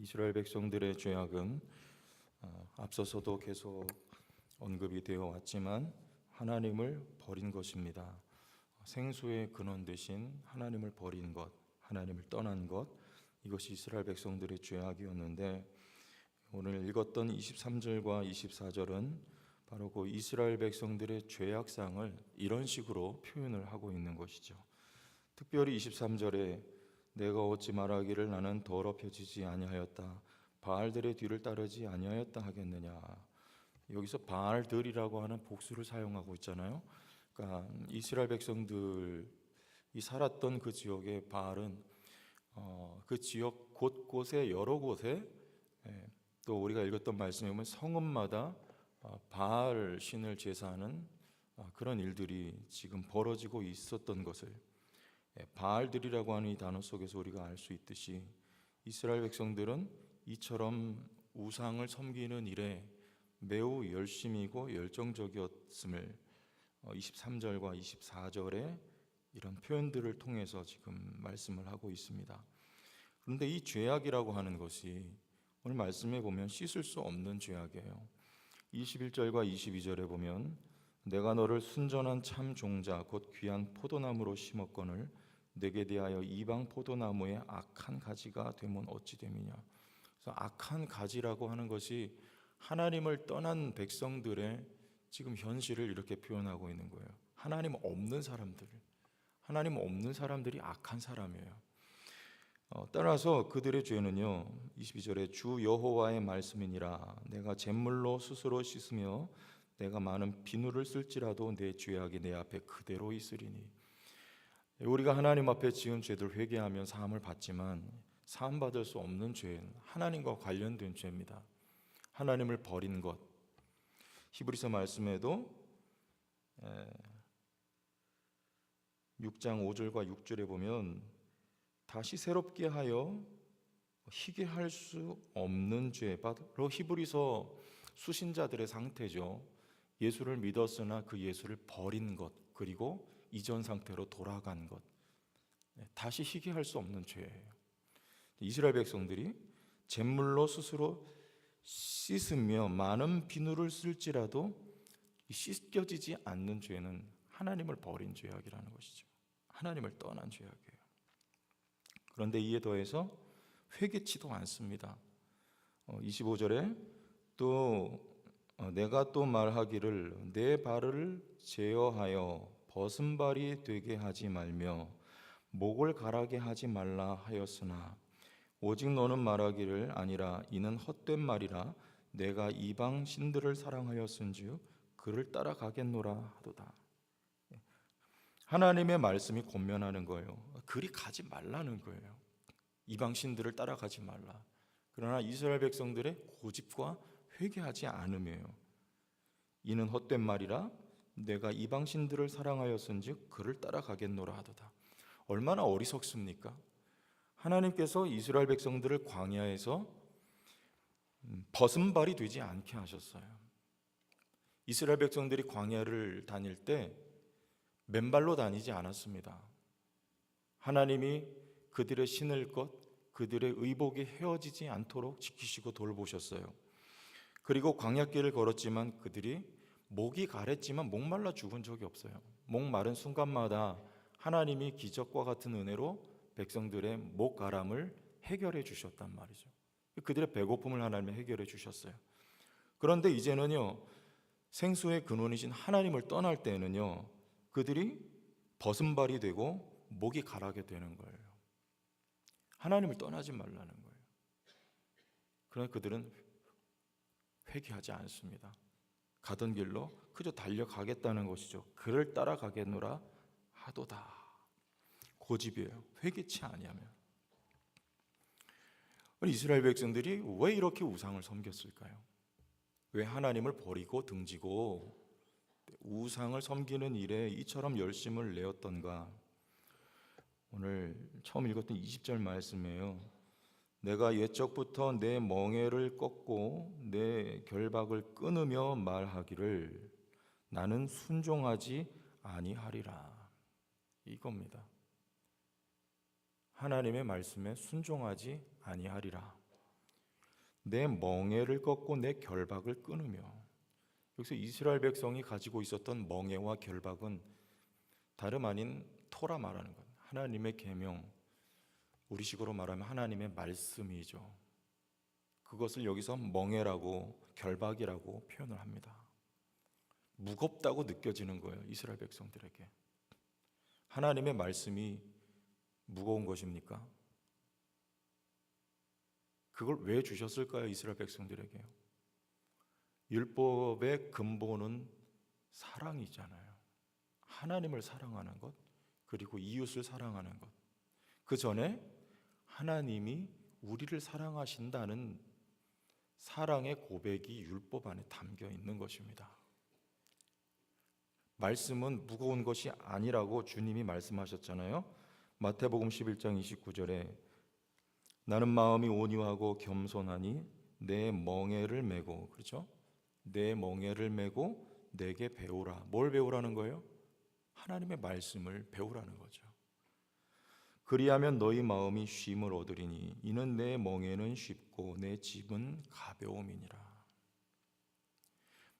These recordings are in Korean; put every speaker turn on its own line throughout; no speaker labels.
이스라엘 백성들의 죄악은 어, 앞서서도 계속 언급이 되어 왔지만 하나님을 버린 것입니다. 생수의 근원 대신 하나님을 버린 것, 하나님을 떠난 것 이것이 이스라엘 백성들의 죄악이었는데 오늘 읽었던 23절과 24절은 바로 그 이스라엘 백성들의 죄악상을 이런 식으로 표현을 하고 있는 것이죠. 특별히 23절에 내가 어찌 말하기를 나는 더럽혀지지 아니하였다. 바알들의 뒤를 따르지 아니하였다 하겠느냐. 여기서 바알들이라고 하는 복수를 사용하고 있잖아요. 그러니까 이스라엘 백성들이 살았던 그 지역의 바알은 어, 그 지역 곳곳에 여러 곳에 예, 또 우리가 읽었던 말씀에 보면 성읍마다 어, 바알 신을 제사하는 어, 그런 일들이 지금 벌어지고 있었던 것을 예, 바알들이라고 하는 이 단어 속에서 우리가 알 수 있듯이 이스라엘 백성들은 이처럼 우상을 섬기는 일에 매우 열심이고 열정적이었음을 23절과 24절에 이런 표현들을 통해서 지금 말씀을 하고 있습니다. 그런데 이 죄악이라고 하는 것이 오늘 말씀에 보면 씻을 수 없는 죄악이에요. 21절과 22절에 보면 내가 너를 순전한 참 종자 곧 귀한 포도나무로 심었거늘 내게 대하여 이방 포도나무의 악한 가지가 되면 어찌 됨이냐. 그래서 악한 가지라고 하는 것이 하나님을 떠난 백성들의 지금 현실을 이렇게 표현하고 있는 거예요. 하나님 없는 사람들, 하나님 없는 사람들이 악한 사람이에요. 어, 따라서 그들의 죄는요. 22절에 주 여호와의 말씀이니라 내가 잿물로 스스로 씻으며 내가 많은 비누를 쓸지라도 내 죄악이 내 앞에 그대로 있으리니 우리가 하나님 앞에 지은 죄들 회개하면 사함을 받지만 사함 받을 수 없는 죄는 하나님과 관련된 죄입니다. 하나님을 버린 것. 히브리서 말씀에도 6장 5절과 6절에 보면 다시 새롭게 하여 희게 할 수 없는 죄 바로 히브리서 수신자들의 상태죠. 예수를 믿었으나 그 예수를 버린 것 그리고 이전 상태로 돌아간 것 네, 다시 희게 할수 없는 죄예요. 이스라엘 백성들이 잿물로 스스로 씻으며 많은 비누를 쓸지라도 씻겨지지 않는 죄는 하나님을 버린 죄악이라는 것이죠. 하나님을 떠난 죄악이에요. 그런데 이에 더해서 회개치도 않습니다. 25절에 또 어, 내가 또 말하기를 내 발을 제어하여 벗은 발이 되게 하지 말며 목을 가라게 하지 말라 하였으나 오직 너는 말하기를 아니라 이는 헛된 말이라 내가 이방 신들을 사랑하였은즉 그를 따라가겠노라 하도다. 하나님의 말씀이 권면하는 거예요. 그리 가지 말라는 거예요. 이방 신들을 따라가지 말라. 그러나 이스라엘 백성들의 고집과 회개하지 않음이에요. 이는 헛된 말이라 내가 이방 신들을 사랑하였은즉 그를 따라가겠노라 하도다. 얼마나 어리석습니까? 하나님께서 이스라엘 백성들을 광야에서 음, 벗은 발이 되지 않게 하셨어요. 이스라엘 백성들이 광야를 다닐 때 맨발로 다니지 않았습니다. 하나님이 그들의 신을 것, 그들의 의복이 헤어지지 않도록 지키시고 돌보셨어요. 그리고 광야길을 걸었지만 그들이 목이 가랬지만 목말라 죽은 적이 없어요. 목 마른 순간마다 하나님이 기적과 같은 은혜로 백성들의 목가람을 해결해 주셨단 말이죠. 그들의 배고픔을 하나님이 해결해 주셨어요. 그런데 이제는요, 생수의 근원이신 하나님을 떠날 때는요, 그들이 벗은발이 되고 목이 가라게 되는 거예요. 하나님을 떠나지 말라는 거예요. 그러나 그들은 회개하지 않습니다. 가던 길로 그저 달려가겠다는 것이죠. 그를 따라가겠노라 하도다. 고집이에요. 회개치 아니하면. 이스라엘 백성들이 왜 이렇게 우상을 섬겼을까요? 왜 하나님을 버리고 등지고 우상을 섬기는 일에 이처럼 열심을 내었던가? 오늘 처음 읽었던 20절 말씀이에요. 내가 옛적부터 내 멍에를 꺾고 내 결박을 끊으며 말하기를 나는 순종하지 아니하리라. 이겁니다. 하나님의 말씀에 순종하지 아니하리라. 내 멍에를 꺾고 내 결박을 끊으며 여기서 이스라엘 백성이 가지고 있었던 멍에와 결박은 다름 아닌 토라 말하는 것 하나님의 계명 우리식으로 말하면 하나님의 말씀이죠. 그것을 여기서 멍에라고 결박이라고 표현을 합니다. 무겁다고 느껴지는 거예요. 이스라엘 백성들에게. 하나님의 말씀이 무거운 것입니까? 그걸 왜 주셨을까요? 이스라엘 백성들에게요. 율법의 근본은 사랑이잖아요. 하나님을 사랑하는 것, 그리고 이웃을 사랑하는 것. 그 전에 하나님이 우리를 사랑하신다는 사랑의 고백이 율법 안에 담겨 있는 것입니다. 말씀은 무거운 것이 아니라고 주님이 말씀하셨잖아요. 마태복음 11장 29절에 나는 마음이 온유하고 겸손하니 내 멍에를 메고 그렇죠? 내 멍에를 메고 내게 배우라. 뭘 배우라는 거예요? 하나님의 말씀을 배우라는 거죠. 그리하면 너희 마음이 쉼을 얻으리니 이는 내 멍에는 쉽고 내 집은 가벼움이니라.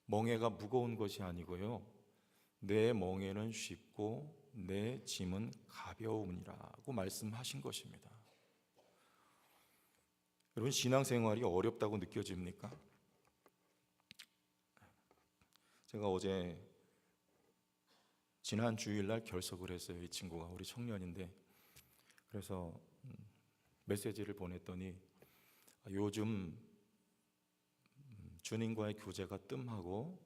멍에가 무거운 것이 아니고요. 내 멍에는 쉽고 내 짐은 가벼움이라고 말씀하신 것입니다. 여러분 신앙생활이 어렵다고 느껴집니까? 제가 어제 지난 주일날 결석을 했어요. 이 친구가 우리 청년인데 그래서 음, 메시지를 보냈더니 아, 요즘 음, 주님과의 교제가 뜸하고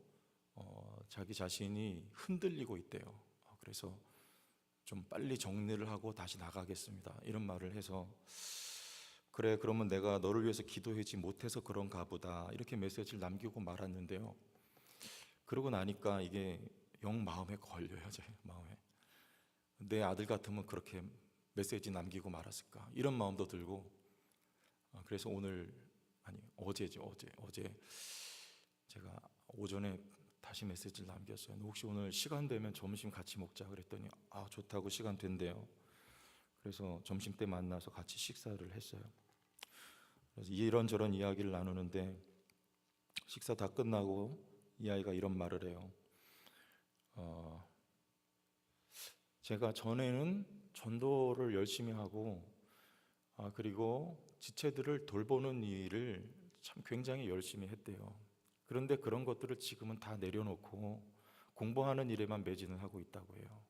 어, 자기 자신이 흔들리고 있대요. 어, 그래서 좀 빨리 정리를 하고 다시 나가겠습니다. 이런 말을 해서 그래 그러면 내가 너를 위해서 기도하지 못해서 그런가 보다 이렇게 메시지를 남기고 말았는데요. 그러고 나니까 이게 영 마음에 걸려요, 제 마음에. 내 아들 같으면 그렇게 메시지 남기고 말았을까 이런 마음도 들고 어, 그래서 오늘 아니 어제죠 어제 어제 제가 오전에 다시 메시지를 남겼어요. 혹시 오늘 시간 되면 점심 같이 먹자 그랬더니 아 좋다고 시간 된대요. 그래서 점심 때 만나서 같이 식사를 했어요. 그래서 이런저런 이야기를 나누는데 식사 다 끝나고 이 아이가 이런 말을 해요. 어, 제가 전에는 전도를 열심히 하고 아, 그리고 지체들을 돌보는 일을 참 굉장히 열심히 했대요. 그런데 그런 것들을 지금은 다 내려놓고 공부하는 일에만 매진을 하고 있다고 해요.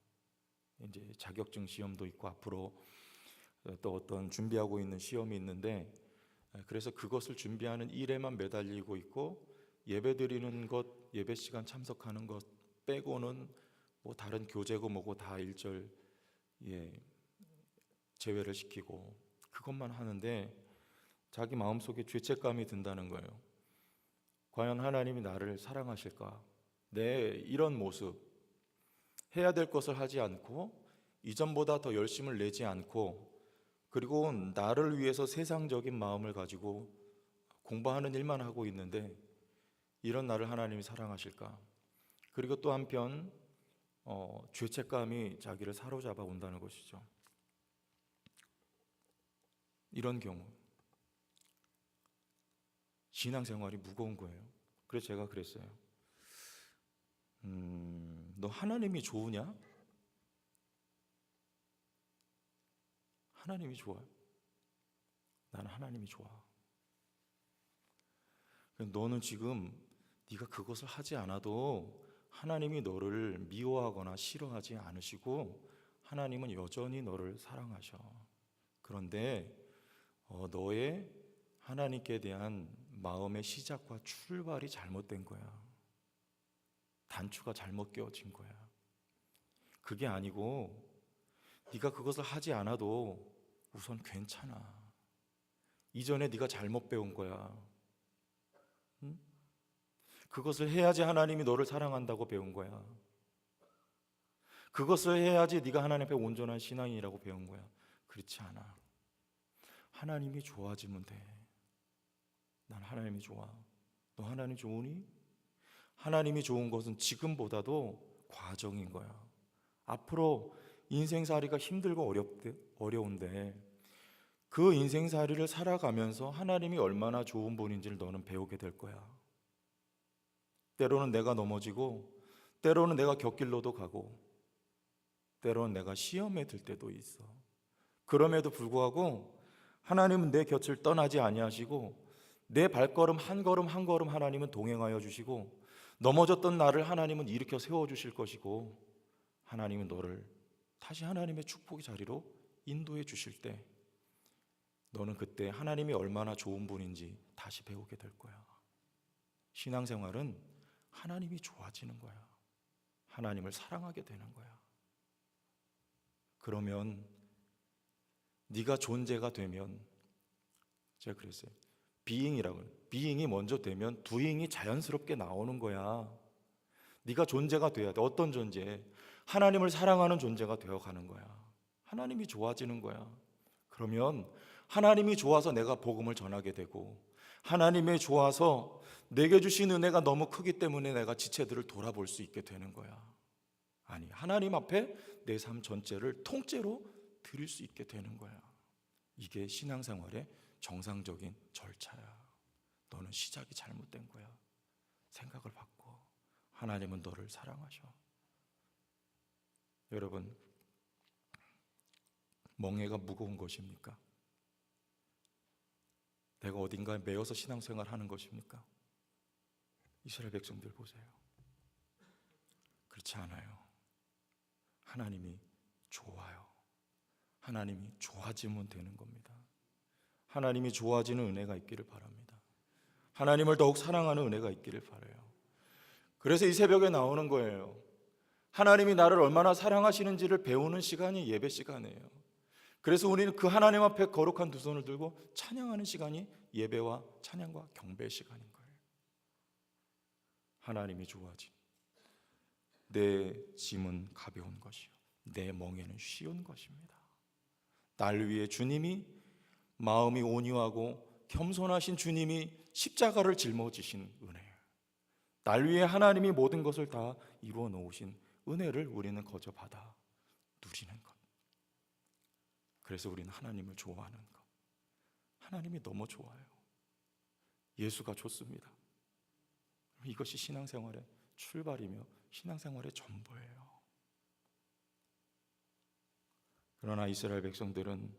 이제 자격증 시험도 있고 앞으로 또 어떤 준비하고 있는 시험이 있는데 그래서 그것을 준비하는 일에만 매달리고 있고 예배 드리는 것, 예배 시간 참석하는 것 빼고는 뭐 다른 교재고 뭐고 다 일절 예, 제외를 시키고 그것만 하는데 자기 마음속에 죄책감이 든다는 거예요. 과연 하나님이 나를 사랑하실까? 내 이런 모습 해야 될 것을 하지 않고 이전보다 더 열심을 내지 않고 그리고 나를 위해서 세상적인 마음을 가지고 공부하는 일만 하고 있는데 이런 나를 하나님이 사랑하실까? 그리고 또 한편 어, 죄책감이 자기를 사로잡아 온다는 것이죠. 이런 경우 신앙생활이 무거운 거예요. 그래서 제가 그랬어요. 음, 너 하나님이 좋으냐? 하나님이 좋아요. 나는 하나님이 좋아. 너는 지금 네가 그것을 하지 않아도 하나님이 너를 미워하거나 싫어하지 않으시고 하나님은 여전히 너를 사랑하셔. 그런데 어, 너의 하나님께 대한 마음의 시작과 출발이 잘못된 거야. 단추가 잘못 끼워진 거야. 그게 아니고 네가 그것을 하지 않아도 우선 괜찮아. 이전에 네가 잘못 배운 거야. 응? 그것을 해야지 하나님이 너를 사랑한다고 배운 거야. 그것을 해야지 네가 하나님 앞에 온전한 신앙이라고 배운 거야. 그렇지 않아. 하나님이 좋아지면 돼. 난 하나님이 좋아. 너 하나님 좋으니? 하나님이 좋은 것은 지금보다도 과정인 거야. 앞으로 인생살이가 힘들고 어렵대, 어려운데 그 인생살이를 살아가면서 하나님이 얼마나 좋은 분인지를 너는 배우게 될 거야. 때로는 내가 넘어지고, 때로는 내가 곁길로도 가고, 때로는 내가 시험에 들 때도 있어. 그럼에도 불구하고 하나님은 내 곁을 떠나지 아니하시고 내 발걸음 한 걸음 한 걸음 하나님은 동행하여 주시고 넘어졌던 나를 하나님은 일으켜 세워 주실 것이고 하나님은 너를 다시 하나님의 축복의 자리로 인도해 주실 때 너는 그때 하나님이 얼마나 좋은 분인지 다시 배우게 될 거야. 신앙생활은 하나님이 좋아지는 거야. 하나님을 사랑하게 되는 거야. 그러면 네가 존재가 되면 제가 그랬어요. 비잉이라고 비잉이 먼저 되면 두잉이 자연스럽게 나오는 거야. 네가 존재가 돼야 돼. 어떤 존재? 하나님을 사랑하는 존재가 되어 가는 거야. 하나님이 좋아지는 거야. 그러면 하나님이 좋아서 내가 복음을 전하게 되고 하나님이 좋아서 내게 주신 은혜가 너무 크기 때문에 내가 지체들을 돌아볼 수 있게 되는 거야. 아니, 하나님 앞에 내 삶 전체를 통째로 드릴 수 있게 되는 거야. 이게 신앙생활의 정상적인 절차야. 너는 시작이 잘못된 거야. 생각을 바꿔. 하나님은 너를 사랑하셔. 여러분, 멍해가 무거운 것입니까? 내가 어딘가에 매여서 신앙생활 하는 것입니까? 이스라엘 백성들 보세요. 그렇지 않아요. 하나님이 좋아요. 하나님이 좋아지면 되는 겁니다. 하나님이 좋아지는 은혜가 있기를 바랍니다. 하나님을 더욱 사랑하는 은혜가 있기를 바라요. 그래서 이 새벽에 나오는 거예요. 하나님이 나를 얼마나 사랑하시는지를 배우는 시간이 예배 시간이에요. 그래서 우리는 그 하나님 앞에 거룩한 두 손을 들고 찬양하는 시간이 예배와 찬양과 경배 시간인 거예요. 하나님이 좋아진 내 짐은 가벼운 것이요 내 멍에는 쉬운 것입니다. 날 위해 주님이 마음이 온유하고 겸손하신 주님이 십자가를 짊어지신 은혜예요. 날 위해 하나님이 모든 것을 다 이루어 놓으신 은혜를 우리는 거저 받아. 그래서 우리는 하나님을 좋아하는 것. 하나님이 너무 좋아요. 예수가 좋습니다. 이것이 신앙생활의 출발이며 신앙생활의 전부예요. 그러나 이스라엘 백성들은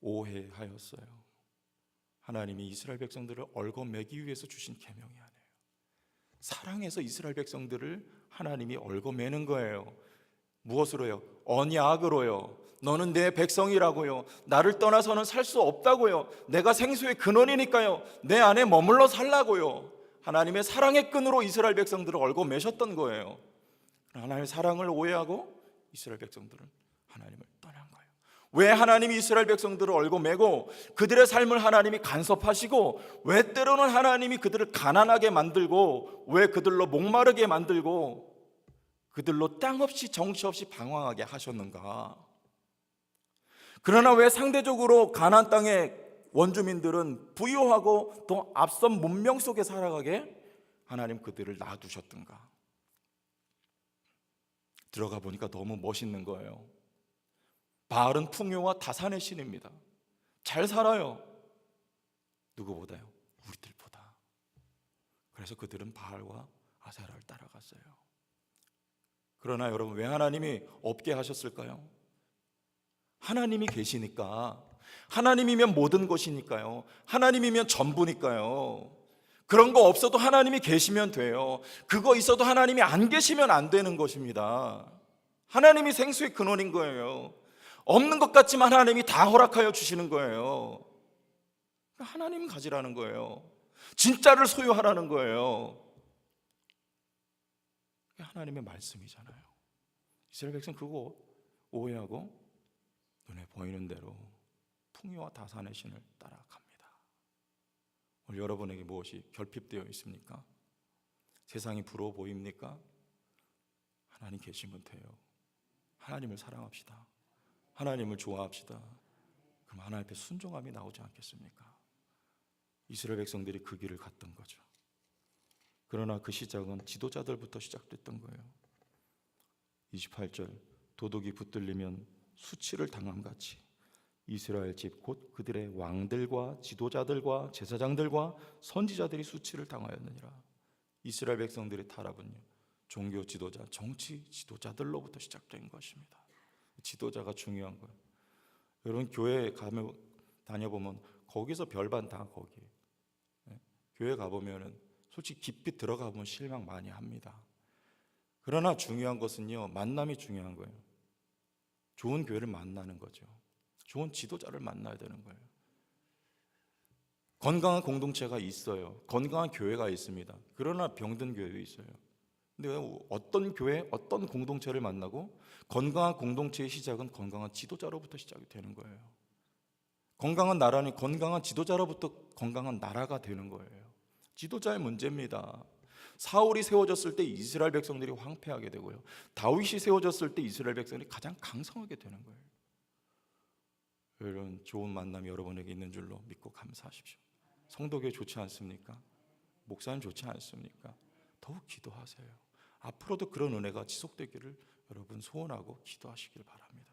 오해하였어요. 하나님이 이스라엘 백성들을 얽어매기 위해서 주신 계명이 아니에요. 사랑해서 이스라엘 백성들을 하나님이 얽어매는 거예요. 무엇으로요? 언약으로요. 너는 내 백성이라고요. 나를 떠나서는 살 수 없다고요. 내가 생수의 근원이니까요. 내 안에 머물러 살라고요. 하나님의 사랑의 끈으로 이스라엘 백성들을 얽어 매셨던 거예요. 하나님의 사랑을 오해하고 이스라엘 백성들은 하나님을 떠난 거예요. 왜 하나님이 이스라엘 백성들을 얽어 매고 그들의 삶을 하나님이 간섭하시고 왜 때로는 하나님이 그들을 가난하게 만들고 왜 그들로 목마르게 만들고 그들로 땅 없이 정치 없이 방황하게 하셨는가? 그러나 왜 상대적으로 가나안 땅의 원주민들은 부유하고 더 앞선 문명 속에 살아가게 하나님 그들을 놔두셨던가? 들어가 보니까 너무 멋있는 거예요. 바알은 풍요와 다산의 신입니다. 잘 살아요. 누구보다요? 우리들보다. 그래서 그들은 바알과 아세라를 따라갔어요. 그러나 여러분 왜 하나님이 없게 하셨을까요? 하나님이 계시니까 하나님이면 모든 것이니까요. 하나님이면 전부니까요. 그런 거 없어도 하나님이 계시면 돼요. 그거 있어도 하나님이 안 계시면 안 되는 것입니다. 하나님이 생수의 근원인 거예요. 없는 것 같지만 하나님이 다 허락하여 주시는 거예요. 하나님 가지라는 거예요. 진짜를 소유하라는 거예요. 하나님의 말씀이잖아요. 이스라엘 백성 그거 오해하고 눈에 보이는 대로 풍요와 다산의 신을 따라갑니다. 오늘 여러분에게 무엇이 결핍되어 있습니까? 세상이 부러워 보입니까? 하나님 계시면 돼요. 하나님을 사랑합시다. 하나님을 좋아합시다. 그럼 하나님 앞에 순종함이 나오지 않겠습니까? 이스라엘 백성들이 그 길을 갔던 거죠. 그러나 그 시작은 지도자들부터 시작됐던 거예요. 28절 도둑이 붙들리면 수치를 당함 같이 이스라엘 집 곧 그들의 왕들과 지도자들과 제사장들과 선지자들이 수치를 당하였느니라. 이스라엘 백성들의 타락은요. 종교 지도자, 정치 지도자들로부터 시작된 것입니다. 지도자가 중요한 거예요. 여러분 교회 가면 다녀보면 거기서 별반 다 거기. 예? 교회 가보면은 솔직히 깊이 들어가 보면 실망 많이 합니다. 그러나 중요한 것은요 만남이 중요한 거예요. 좋은 교회를 만나는 거죠. 좋은 지도자를 만나야 되는 거예요. 건강한 공동체가 있어요. 건강한 교회가 있습니다. 그러나 병든 교회도 있어요. 근데 어떤 교회, 어떤 공동체를 만나고 건강한 공동체의 시작은 건강한 지도자로부터 시작이 되는 거예요. 건강한 나라는 건강한 지도자로부터 건강한 나라가 되는 거예요. 지도자의 문제입니다. 사울이 세워졌을 때 이스라엘 백성들이 황폐하게 되고요. 다윗이 세워졌을 때 이스라엘 백성들이 가장 강성하게 되는 거예요. 이런 좋은 만남이 여러분에게 있는 줄로 믿고 감사하십시오. 성도교회 좋지 않습니까? 목사님 좋지 않습니까? 더욱 기도하세요. 앞으로도 그런 은혜가 지속되기를 여러분 소원하고 기도하시길 바랍니다.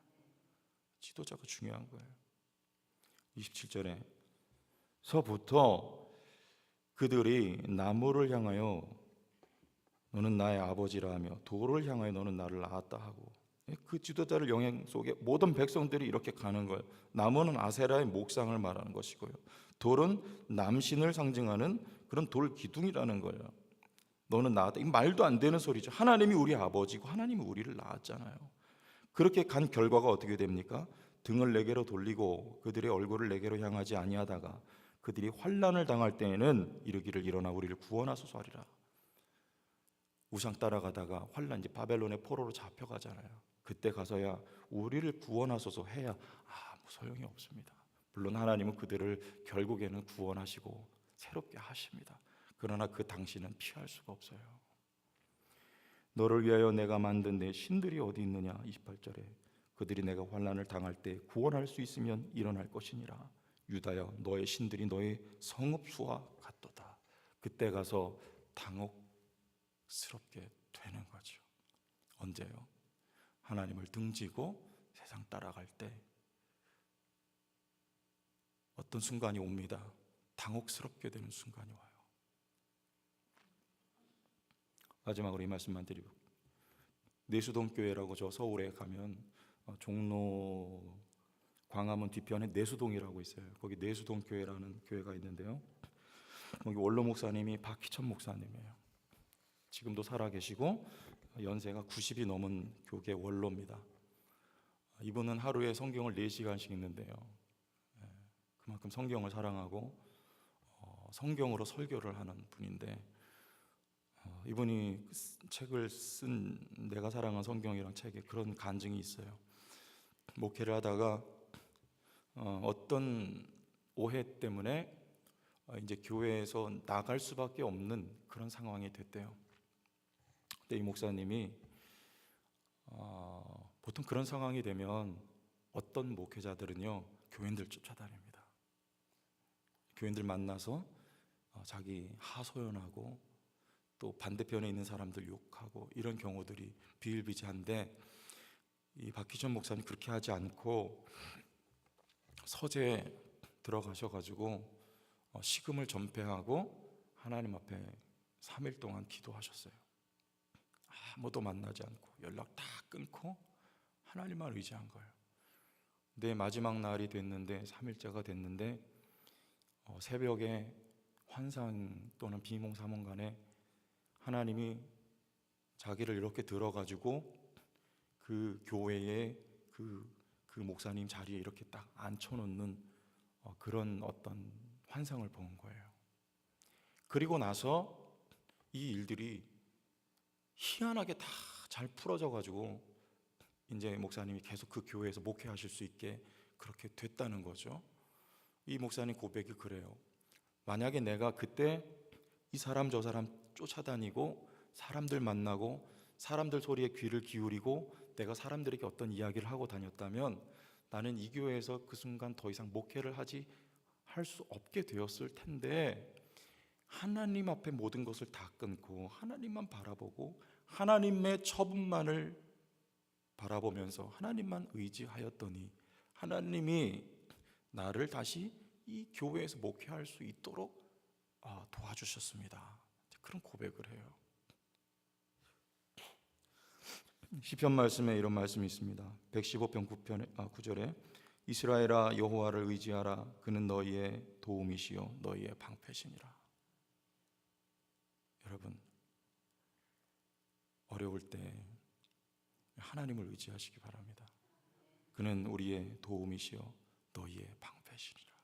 지도자가 중요한 거예요. 27절에 서부터 그들이 나무를 향하여 너는 나의 아버지라 하며 돌을 향하여 너는 나를 낳았다 하고 그 지도자를 영향 속에 모든 백성들이 이렇게 가는 거예요. 나무는 아세라의 목상을 말하는 것이고요. 돌은 남신을 상징하는 그런 돌 기둥이라는 거예요. 너는 낳았다. 이 말도 안 되는 소리죠. 하나님이 우리 아버지고 하나님이 우리를 낳았잖아요. 그렇게 간 결과가 어떻게 됩니까? 등을 내게로 돌리고 그들의 얼굴을 내게로 향하지 아니하다가 그들이 환란을 당할 때에는 이르기를 일어나 우리를 구원하소서 하리라. 우상 따라가다가 환란 이제 바벨론의 포로로 잡혀가잖아요. 그때 가서야 우리를 구원하소서 해야 아무 소용이 없습니다. 물론 하나님은 그들을 결국에는 구원하시고 새롭게 하십니다. 그러나 그 당시는 피할 수가 없어요. 너를 위하여 내가 만든 내 신들이 어디 있느냐 28절에 그들이 내가 환난을 당할 때 구원할 수 있으면 일어날 것이니라 유다여 너의 신들이 너의 성읍수와 같도다 그때 가서 당혹 스럽게 되는 거죠 언제요? 하나님을 등지고 세상 따라갈 때 어떤 순간이 옵니다 당혹스럽게 되는 순간이 와요 마지막으로 이 말씀만 드리고 내수동 교회라고 저 서울에 가면 어, 종로 광화문 뒤편에 내수동이라고 있어요. 거기 내수동 교회라는 교회가 있는데요. 거기 원로 목사님이 박희천 목사님이에요. 지금도 살아 계시고 연세가 90이 넘은 교계 원로입니다. 이분은 하루에 성경을 4시간씩 읽는데요. 예, 그만큼 성경을 사랑하고 어, 성경으로 설교를 하는 분인데 어, 이분이 책을 쓴 내가 사랑한 성경이란 책에 그런 간증이 있어요. 목회를 하다가 어, 어떤 오해 때문에 어, 이제 교회에서 나갈 수밖에 없는 그런 상황이 됐대요. 근데 이 목사님이 어, 보통 그런 상황이 되면 어떤 목회자들은요 교인들 쫓아다닙니다. 교인들 만나서 어, 자기 하소연하고 또 반대편에 있는 사람들 욕하고 이런 경우들이 비일비재한데 이 박희준 목사님 그렇게 하지 않고 서재에 들어가셔가지고 어, 식음을 전폐하고 하나님 앞에 3일 동안 기도하셨어요. 아무도 만나지 않고 연락 다 끊고 하나님만 의지한 거예요. 내 마지막 날이 됐는데 3일째가 됐는데 어, 새벽에 환상 또는 비몽 사몽간에 하나님이 자기를 이렇게 들어가지고 그 교회의 그, 그 목사님 자리에 이렇게 딱 앉혀놓는 어, 그런 어떤 환상을 본 거예요. 그리고 나서 이 일들이 희한하게 다 잘 풀어져 가지고 이제 목사님이 계속 그 교회에서 목회하실 수 있게 그렇게 됐다는 거죠. 이 목사님 고백이 그래요. 만약에 내가 그때 이 사람 저 사람 쫓아다니고 사람들 만나고 사람들 소리에 귀를 기울이고 내가 사람들에게 어떤 이야기를 하고 다녔다면 나는 이 교회에서 그 순간 더 이상 목회를 하지 할 수 없게 되었을 텐데 하나님 앞에 모든 것을 다 끊고 하나님만 바라보고 하나님의 처분만을 바라보면서 하나님만 의지하였더니 하나님이 나를 다시 이 교회에서 목회할 수 있도록 아, 도와주셨습니다. 그런 고백을 해요. 시편 말씀에 이런 말씀이 있습니다. 115편 9편 아, 9절에 이스라엘아 여호와를 의지하라 그는 너희의 도움이시요 너희의 방패시니라. 여러분 어려울 때 하나님을 의지하시기 바랍니다. 그는 우리의 도움이시요 너희의 방패시니라.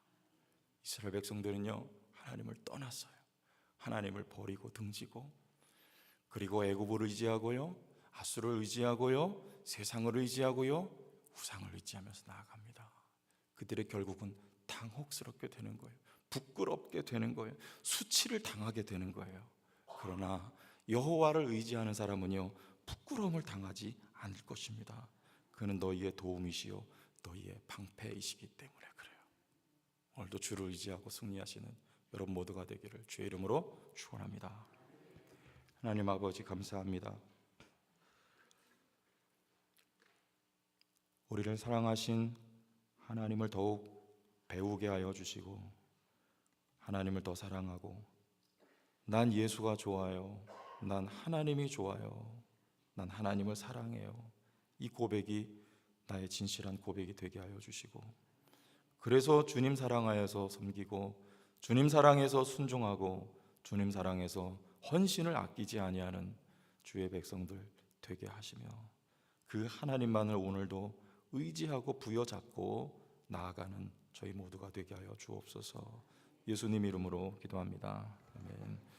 이스라엘 백성들은요 하나님을 떠났어요. 하나님을 버리고 등지고 그리고 애굽을 의지하고요 아수를 의지하고요 세상을 의지하고요 우상을 의지하면서 나아갑니다. 그들의 결국은 당혹스럽게 되는 거예요. 부끄럽게 되는 거예요. 수치를 당하게 되는 거예요. 그러나 여호와를 의지하는 사람은요 부끄러움을 당하지 않을 것입니다. 그는 너희의 도움이시요 너희의 방패이시기 때문에 그래요. 오늘도 주를 의지하고 승리하시는 여러분 모두가 되기를 주의 이름으로 축원합니다. 하나님 아버지 감사합니다. 우리를 사랑하신 하나님을 더욱 배우게 하여 주시고 하나님을 더 사랑하고 난 예수가 좋아요. 난 하나님이 좋아요. 난 하나님을 사랑해요. 이 고백이 나의 진실한 고백이 되게 하여 주시고 그래서 주님 사랑하여서 섬기고 주님 사랑해서 순종하고 주님 사랑해서 헌신을 아끼지 아니하는 주의 백성들 되게 하시며 그 하나님만을 오늘도 의지하고 부여잡고 나아가는 저희 모두가 되게 하여 주옵소서. 예수님 이름으로 기도합니다. 아멘.